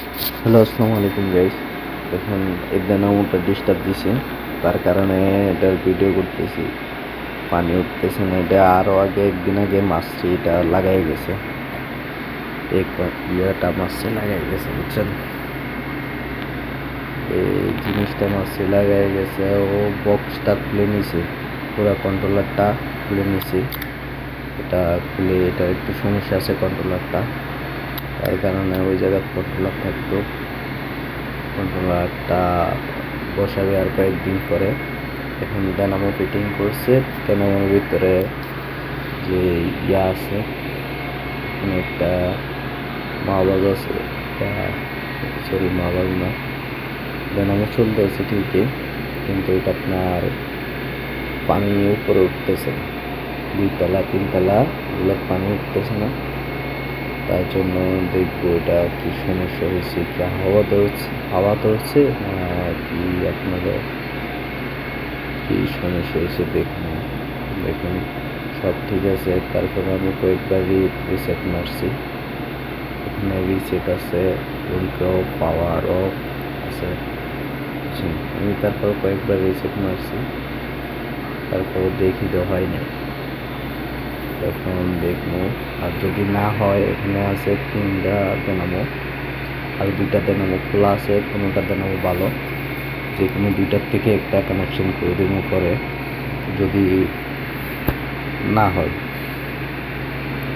Hello, আসসালামু আলাইকুম guys এখন এই ডানামোটা ডিস্টার্ব দিছে। তার কারণে এটার ভিডিও করতেছি। পানি উঠতেছে না। এটা আরও আগে, একদিন আগে মাছটি এটা লাগাই গেছে। এই ইয়েটা মাছটি লাগাই গেছে, বুঝছেন? এই জিনিসটা মাছটি লাগাই গেছে। ও বক্সটা খুলে নিছে। পুরো কন্ট্রোলারটা খুলে নিছে। এটা খুলে, এটা একটু সমস্যা আছে কন্ট্রোলারটা তার কারণে ওই জায়গায় কন্ট্রোলার থাকতো। কন্ট্রোলারটা বসাবে আর কয়েকদিন পরে। এখন ডানামো ফিটিং করছে। ডানামোর ভিতরে যে ইয়া আছে মানে একটা মাওয়াজ আছে। সরি মাওয়াজ না। ডানামো চলতেছে ঠিকই, কিন্তু এটা আপনার পানি উপরে উঠতেছে দুইতলা, তিনতলা এগুলো পানি উঠতেছে না। তার জন্য দেখব এটা কি সমস্যা হয়েছে, কি হাওয়া ধরছে হাওয়া ধরছে না কি আপনাদের কি সমস্যা হয়েছে দেখুন। দেখুন, সব ঠিক আছে, তারপর আমি কয়েকবার রিসেট মারছি। এখানে রিসেট আছে, উইন্ডো পাওয়ার অফ আছে আমি তারপর কয়েকবার রিসেট মারছি। তারপর দেখি তো হয় নাই। এখন দেখব। আর যদি না হয়, এখানে আছে তিনটা দেনামো আর দুইটা দেনামো খোলা আছে, কোনোটা দেনামো ভালো। যে কোনো দুইটার থেকে একটা কানেকশন করে দেবো পরে, যদি না হয়।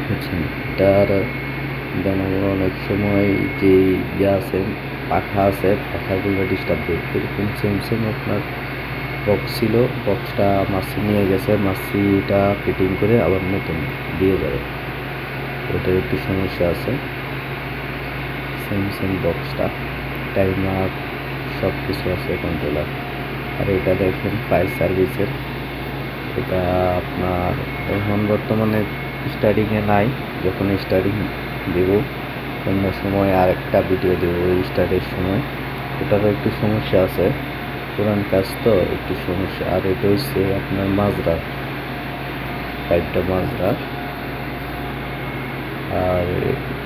বুঝছেন? এটার দেনামো অনেক সময় যে ইয়ে আছে, পাখা আছে, পাখাগুলো ডিস্টার্ব দেয় এরকম সেম সেম আপনার বক্স ছিল বক্সটা মাসি নিয়ে গেছে, মাসিটা ফিটিং করে আবার নতুন দিয়ে যাবে। ওটার একটু সমস্যা আছে। সেম সেম বক্সটা টাইমার সব কিছু আছে কন্ট্রোলার আর এটা দেখেন ফায়ার সার্ভিসের এটা আপনার এখন বর্তমানে স্টার্টিংয়ে নাই, যখন স্টার্টিং দেব, অন্য সময় আর একটা ভিডিও দেবো, ওই স্টার্টের সময়। ওটারও একটু সমস্যা আছে। পুরান কাজ তো, একটু সমস্যা। আর এটা হচ্ছে আপনার মাজরা পাইপটা মাজরা আর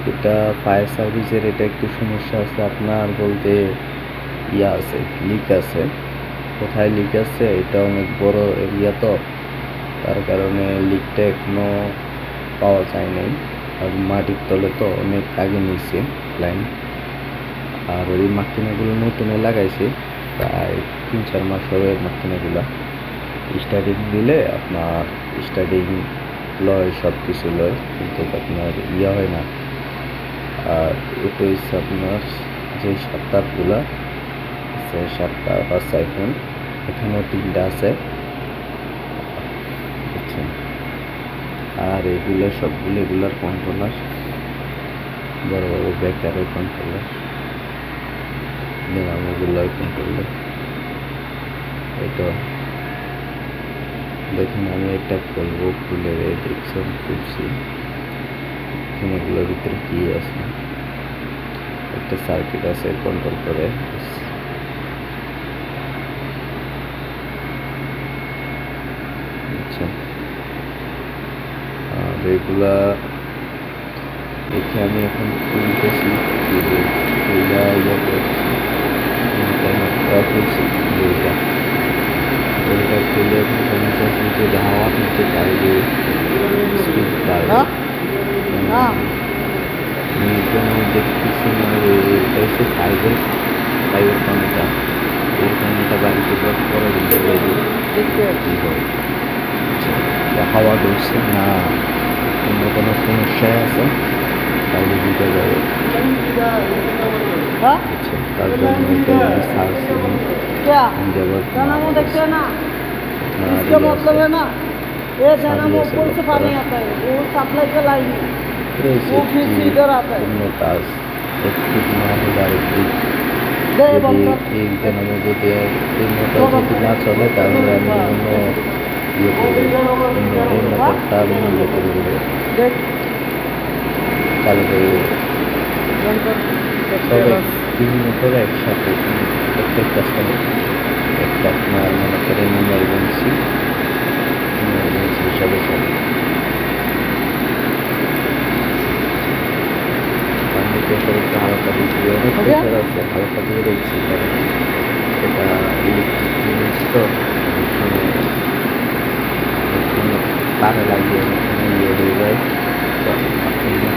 এটা ফায়ার সার্ভিসের এটা একটু সমস্যা আছে। আপনার বলতে ইয়া আছে, লিক আছে। কোথায় লিক আছে? এটা অনেক বড় এরিয়া তো। তার কারণে লিকটা এখনও পাওয়া যায় নাই। আর মাটির তলে তো অনেক আগে নিয়েছে লাইন। আর ওই মাকিনাগুলো নতুনে লাগাইছে। প্রায় তিন, চার মাস হবে মাকিনাগুলো স্টার্টিং দিলে আপনার স্টার্টিং লয় সব কিছু লয়, কিন্তু আপনার ইয়ে হয় না। আর এটা হচ্ছে আপনার যে সাতটাগুলা আছে সাতটা বা সাইফোন এখানেও তিনটা আছে। বুঝছেন? আর এগুলো সবগুলো এগুলার কন্ট্রোলার বড় বড় বেকারের কন্ট্রোলার ডিনামোগুলার কন্ট্রোলার এটা দেখুন আমি এটা খুলবো খুলে দেখছেন খুলছি এগুলোর ভিতরে কি আছে একটা সার্কিট আছে কন্ট্রোল করে আচ্ছা এগুলা দেখে আমি এখন খুলতেছি খুলে ইয়ে করছি খুলছি দুইটা ওইটা খুলে সমস্যা হচ্ছে যে হাওয়া নিতে পারবে স্পিড বাড়বে আমি দেখতেছি না এটা হচ্ছে ফাইভের ফাইভের পানিটা এই পানিটা বাড়িতে ব্যাক করে দিতে পারবে কী হয় আচ্ছা, হাওয়া ঢুকছে না অন্য কোনো সমস্যায় আছে? তাহলে দিতে যাবে আচ্ছা তার জন্য এটা সার্চ क्या जबर दाना वो देखते हैं ना हाँ, इसका रिया मतलब से। है ना ये दाना वो से ऊपर से लगता पानी है। आता है वो सप्लाई का लाइन है রয়েছে वो फिर से इधर आता है অন্য কাজ একটু না হলে আরেকটু दे যদি बंदा এই কেনামো যদি এই মোটর যদি না চলে তাহলে আমি অন্য ইয়ে করে কালকে বিভিন্ন করে একসাথে প্রত্যেকটা সালে একটা আপনার মনে করেন ইমার্জেন্সি ইমার্জেন্সি হিসাবে চলে হালকা দিয়ে অনেক আছে হালকা দিয়ে দেখছি এটা ইলেকট্রিক জিনিস তো তারে লাগিয়ে নিয়ে হয়ে যায়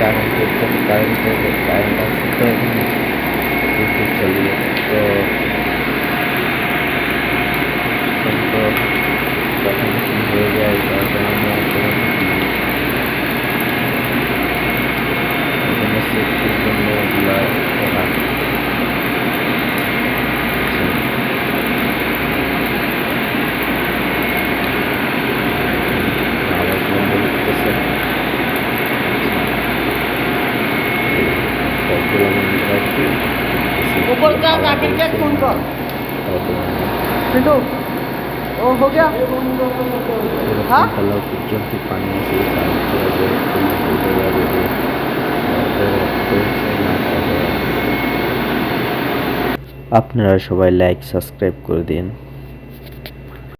कारण कारण कारण कारण चलिए जाओ अपनारा सबा लाइक सबसक्राइब कर दिन